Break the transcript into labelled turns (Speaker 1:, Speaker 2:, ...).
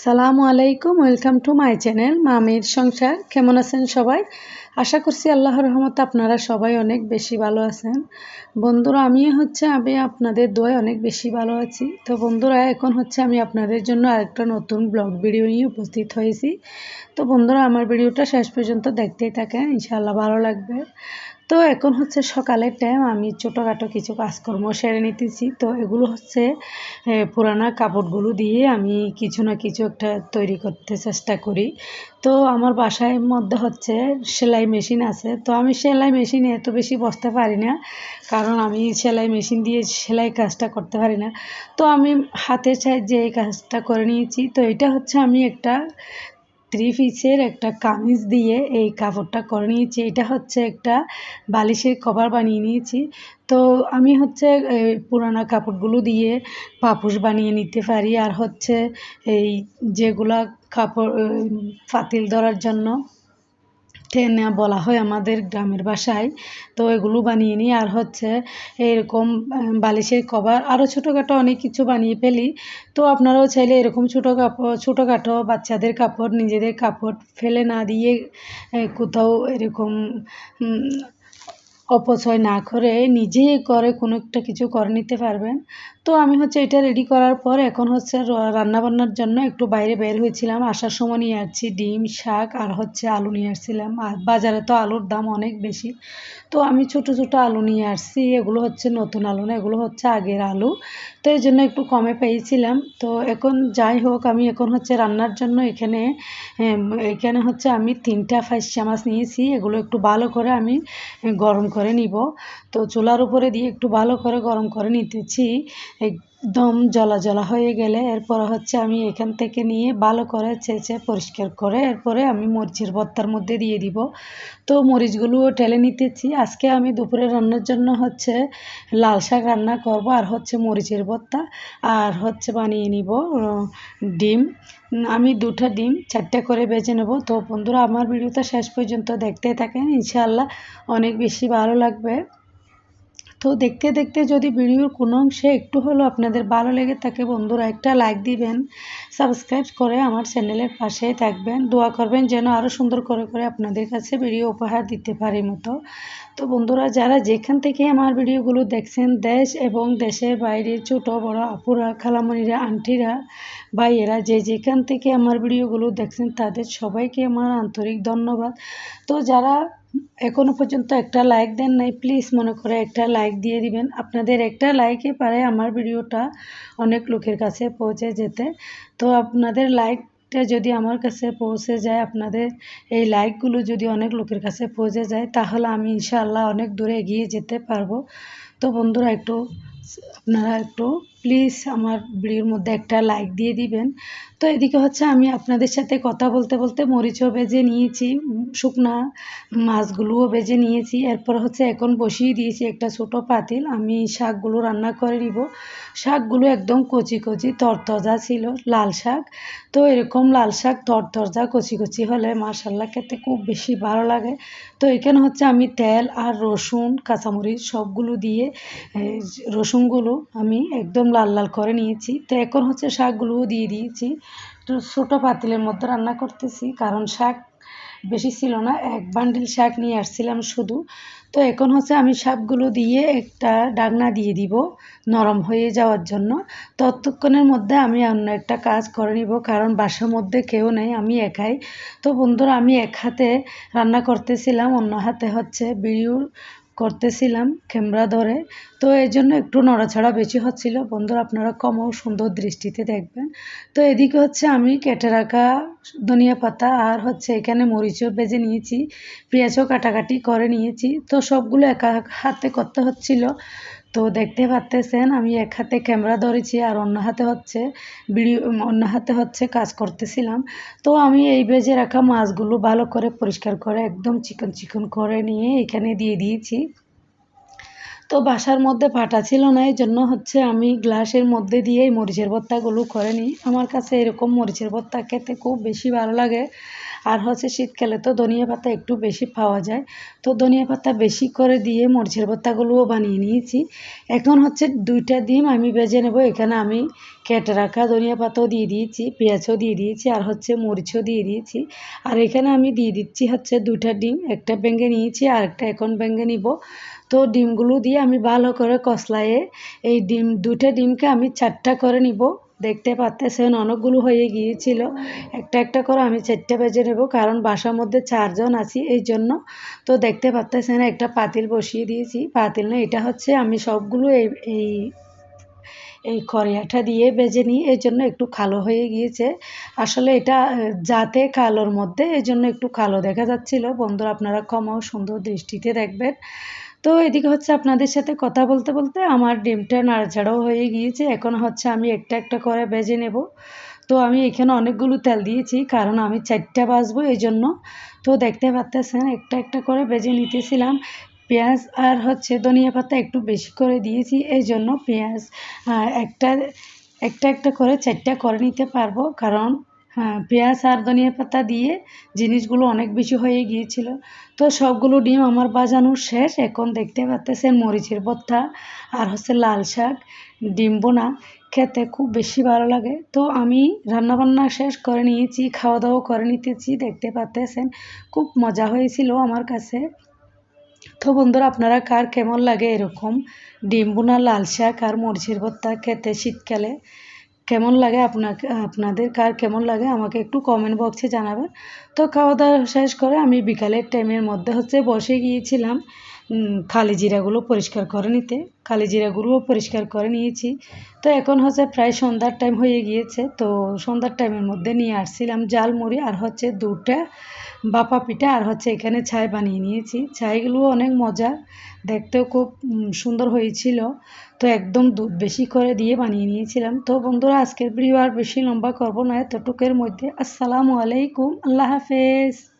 Speaker 1: সালামু আলাইকুম, welcome to my channel মামির সংসার। কেমন আছেন সবাই? আশা করছি আল্লাহর রহমত আপনারা সবাই অনেক বেশি ভালো আছেন। বন্ধুরা আমি হচ্ছে, আমি আপনাদের দোয় অনেক বেশি ভালো আছি। তো বন্ধুরা, এখন হচ্ছে আমি আপনাদের জন্য আরেকটা নতুন ব্লগ ভিডিও নিয়ে উপস্থিত হয়েছি। তো বন্ধুরা, আমার ভিডিওটা শেষ পর্যন্ত দেখতেই থাকেন, ইনশাআল্লাহ ভালো লাগবে। তো এখন হচ্ছে সকালের টাইম আমি ছোটোখাটো কিছু কাজকর্ম সেরে নিতেছি। তো এগুলো হচ্ছে পুরানা কাপড়গুলো দিয়ে আমি কিছু না কিছু একটা তৈরি করতে চেষ্টা করি। তো আমার বাসায় মধ্যে হচ্ছে সেলাই মেশিন আছে। তো আমি সেলাই মেশিনে এত বেশি বসতে পারি না, কারণ আমি সেলাই মেশিন দিয়ে সেলাই কাজটা করতে পারি না। তো আমি হাতে চাই যে এই কাজটা করে নিয়েছি। তো এটা হচ্ছে আমি একটা থ্রি পিসের একটা কামিজ দিয়ে এই কাপড়টা করে নিয়েছি। এটা হচ্ছে একটা বালিশের কভার বানিয়ে নিয়েছি। তো আমি হচ্ছে পুরানা কাপড়গুলো দিয়ে পাপুস বানিয়ে নিতে পারি। আর হচ্ছে এই যেগুলা কাপড় ফাতিল ধরার জন্য টেনা বলা হয় আমাদের গ্রামের বাসায়। তো এগুলো বানিয়ে নিই। আর হচ্ছে এরকম বালিশের কভার আরও ছোটোখাটো অনেক কিছু বানিয়ে ফেলি। তো আপনারাও চাইলে এরকম ছোটো কাপড়, ছোটোখাটো বাচ্চাদের কাপড়, নিজেদের কাপড় ফেলে না দিয়ে কোথাও এরকম অপচয় না করে নিজেই করে, কোনো একটা কিছু করে নিতে পারবেন। তো আমি হচ্ছে এটা রেডি করার পর এখন হচ্ছে রান্নাবান্নার জন্য একটু বাইরে বের হয়েছিলাম। আসার সময় নিয়ে আসছি ডিম, শাক আর হচ্ছে আলু নিয়ে আসছিলাম। আর বাজারে তো আলুর দাম অনেক বেশি। তো আমি ছোট ছোট আলু নিয়ে আসছি। এগুলো হচ্ছে নতুন আলু না, এগুলো হচ্ছে আগের আলু। তো এই জন্য একটু কমে পেয়েছিলাম। তো এখন যাই হোক, আমি এখন হচ্ছে রান্নার জন্য এখানে এখানে হচ্ছে আমি তিনটা ফাইস চামাচ নিয়েছি। এগুলো একটু ভালো করে আমি গরম করে নিব। তো চুলার উপরে দিয়ে একটু ভালো করে গরম করে নিতেছি। একদম জলা জলা হয়ে গেলে এরপর হচ্ছে আমি এখান থেকে নিয়ে ভালো করে চেঁচে পরিষ্কার করে এরপরে আমি মরিচের ভর্তার মধ্যে দিয়ে দিব। তো মরিচগুলোও টেলে নিতেছি। আজকে আমি দুপুরে রান্নার জন্য হচ্ছে লাল শাক রান্না করব আর হচ্ছে মরিচের ভর্তা আর হচ্ছে বানিয়ে নিব ডিম। আমি দুটা ডিম, চারটে করে বেজে নেব। তো বন্ধুরা, আমার ভিডিওটা শেষ পর্যন্ত দেখতে থাকেন। ইনশাআল্লাহ অনেক বেশি ভালো লাগবে। তো দেখতে দেখতে যদি ভিডিওর কোনো অংশে একটু হলেও আপনাদের ভালো লেগে থাকে, বন্ধুরা একটা লাইক দিবেন সাবস্ক্রাইব করে আমার চ্যানেলের পাশে থাকবেন। দোয়া করবেন যেন আরও সুন্দর করে করে আপনাদের কাছে ভিডিও উপহার দিতে পারি মতো। তো বন্ধুরা, যারা যেখান থেকে আমার ভিডিওগুলো দেখছেন, দেশ এবং দেশের বাইরে ছোট, বড় আপুরা, খালামণিরা, আন্টিরা, ভাইয়েরা, যে যেখান থেকে আমার ভিডিওগুলো দেখছেন, তাদের সবাইকে আমার আন্তরিক ধন্যবাদ। তো যারা এখনও পর্যন্ত একটা লাইক দেন নাই প্লিজ মনে করে একটা লাইক দিয়ে দিবেন। আপনাদের একটা লাইকে পারে আমার ভিডিওটা অনেক লোকের কাছে পৌঁছে যেতে। তো আপনাদের লাইকটা যদি আমার কাছে পৌঁছে যায়, আপনাদের এই লাইকগুলো যদি অনেক লোকের কাছে পৌঁছে যায়, তাহলে আমি ইনশাআল্লাহ অনেক দূরে এগিয়ে যেতে পারব। তো বন্ধুরা, একটু আপনারা একটু প্লিজ আমার ভিডিওর মধ্যে একটা লাইক দিয়ে দিবেন। তো এদিকে হচ্ছে আমি আপনাদের সাথে কথা বলতে বলতে মরিচও বেজে নিয়েছি, শুকনা মাছগুলোও বেজে নিয়েছি। এরপর হচ্ছে এখন বসিয়ে দিয়েছি একটা ছোটো পাতিল। আমি শাকগুলো রান্না করে নিব। শাকগুলো একদম কচি কচি তরতজা ছিল, লাল শাক। তো এরকম লাল শাক তরতরজা কচি কচি হলে মার্শাল্লাহ খেতে খুব বেশি ভালো লাগে। তো এখানে হচ্ছে আমি তেল আর রসুন, কাঁচামরিচ সবগুলো দিয়ে রসুনগুলো আমি একদম লাল লাল করে নিয়েছি। তো এখন হচ্ছে শাকগুলোও দিয়ে দিয়েছি। তো ছোটো পাতিলের মধ্যে রান্না করতেছি, কারণ শাক বেশি ছিল না। এক বান্ডিল শাক নিয়ে আসছিলাম শুধু। তো এখন হচ্ছে আমি শাকগুলো দিয়ে একটা ডাকনা দিয়ে দিব নরম হয়ে যাওয়ার জন্য। ততক্ষণের মধ্যে আমি অন্য একটা কাজ করে নিব, কারণ বাসার মধ্যে কেউ নেই, আমি একাই। তো বন্ধুরা, আমি এক হাতে রান্না করতেছিলাম, অন্য হাতে হচ্ছে বিড়িও করতেছিলাম ক্যামেরা ধরে। তো এই জন্য একটু নড়াছড়া বেশি হচ্ছিল। বন্ধুরা, আপনারা কমও সুন্দর দৃষ্টিতে দেখবেন। তো এদিকে হচ্ছে আমি কেটে রাখা ধনিয়া পাতা আর হচ্ছে এখানে মরিচও বেজে নিয়েছি, পেঁয়াজও কাটাকাটি করে নিয়েছি। তো সবগুলো একা হাতে করতে হচ্ছিল। তো দেখতে পারতেছেন আমি এক হাতে ক্যামেরা ধরেছি আর অন্য হাতে হচ্ছে ভিডিও অন্য হাতে হচ্ছে কাজ করতেছিলাম। তো আমি এই বেজে রাখা মাছগুলো ভালো করে পরিষ্কার করে একদম চিকন চিকন করে নিয়ে এখানে দিয়ে দিয়েছি। তো বাসার মধ্যে ফাটা ছিল না এই জন্য হচ্ছে আমি গ্লাসের মধ্যে দিয়েই মরিচের ভর্তাগুলো করে নিই। আমার কাছে এরকম মরিচের ভর্তা খেতে খুব বেশি ভালো লাগে। আর হচ্ছে শীতকালে তো ধনিয়া পাতা একটু বেশি পাওয়া যায়। তো ধনিয়া পাতা বেশি করে দিয়ে মরিচের ভর্তাগুলোও বানিয়ে নিয়েছি। এখন হচ্ছে দুইটা ডিম আমি বেজে নেব। এখানে আমি কেটে রাখা ধনিয়া পাতাও দিয়ে দিয়েছি, পেঁয়াজও দিয়ে দিয়েছি আর হচ্ছে মরিচও দিয়ে দিয়েছি। আর এখানে আমি দিয়ে দিচ্ছি হচ্ছে দুইটা ডিম, একটা ভেঙে নিয়েছি আর একটা এখন ভেঙে নিব। তো ডিমগুলো দিয়ে আমি ভালো করে কষলায়ে এই ডিম দুটো ডিমকে আমি চারটা করে নিব। দেখতে পাচ্তেছেন অনেকগুলো হয়ে গিয়েছিল। একটা একটা করে আমি চারটে বেজে নেব, কারণ বাসার মধ্যে চারজন আছি এই জন্য তো দেখতে পাচ্তেছেন একটা পাতিল বসিয়ে দিয়েছি। পাতিল না, এটা হচ্ছে আমি সবগুলো এই এই এই খরিয়াটা দিয়ে বেজে নিই এই জন্য একটু কালো হয়ে গিয়েছে। আসলে এটা যাতে কালোর মধ্যে এই জন্য একটু কালো দেখা যাচ্ছিল। বন্ধুরা, আপনারা কমও সুন্দর দৃষ্টিতে দেখবেন। তো এদিকে হচ্ছে আপনাদের সাথে কথা বলতে বলতে আমার ডিমটা নাড়াচাড়াও হয়ে গিয়েছে। এখন হচ্ছে আমি একটা একটা করে বেজে নেব। তো আমি এখানে অনেকগুলো তেল দিয়েছি, কারণ আমি চারটা বাজবো এই জন্য তো দেখতে পাচ্তেছেন, একটা একটা করে বেজে নিতেছিলাম। পেঁয়াজ আর হচ্ছে ধনিয়া পাতা একটু বেশি করে দিয়েছি এই জন্য পেঁয়াজ একটা একটা একটা করে চারটা করে নিতে পারব। কারণ হ্যাঁ পেঁয়াজ আর ধনিয়া পাতা দিয়ে জিনিসগুলো অনেক বেশি হয়ে গিয়েছিল। তো সবগুলো ডিম আমার বাজানো শেষ। এখন দেখতে পাচ্তেছেন মরিচের ভর্তা আর হচ্ছে লাল শাক, ডিম বোনা। খেতে খুব বেশি ভালো লাগে। তো আমি রান্নাবান্না শেষ করে নিয়েছি খাওয়া দাওয়া করে নিতেছি। দেখতে পাচ্তেছেন খুব মজা হয়েছিল আমার কাছে। তো বন্ধুরা, আপনারা কার কেমন লাগে এরকম ডিম বোনা, লাল শাক আর মরিচের ভর্তা খেতে শীতকালে? কেমন লাগে আপনাকে, আপনাদের? কার কেমন লাগে? আমাকে একটু কমেন্ট বক্সে জানাবেন। তো খাওয়া দাওয়া শেষ করে আমি বিকালের টাইমের মধ্যে হচ্ছে বসে গিয়েছিলাম। খালি জিরাগুলো পরিষ্কার করে নিতে। খালি জিরাগুলোও পরিষ্কার করে নিয়েছি। তো এখন হচ্ছে প্রায় সন্ধ্যার টাইম হয়ে গিয়েছে। তো সন্ধ্যার টাইমের মধ্যে নিয়ে আসছিলাম জাল, মুড়ি আর হচ্ছে দুটা বাপা পিঠা আর হচ্ছে এখানে ছাই বানিয়ে নিয়েছি। ছাইগুলো অনেক মজা। দেখতেও খুব সুন্দর হয়েছিল। তো একদম দুধ বেশি করে দিয়ে বানিয়ে নিয়েছিলাম। তো বন্ধুরা, আজকের ভিডিও আর বেশি লম্বা করব না। এতটুকের মধ্যে। আসসালামু আলাইকুম। আল্লাহ হাফেজ।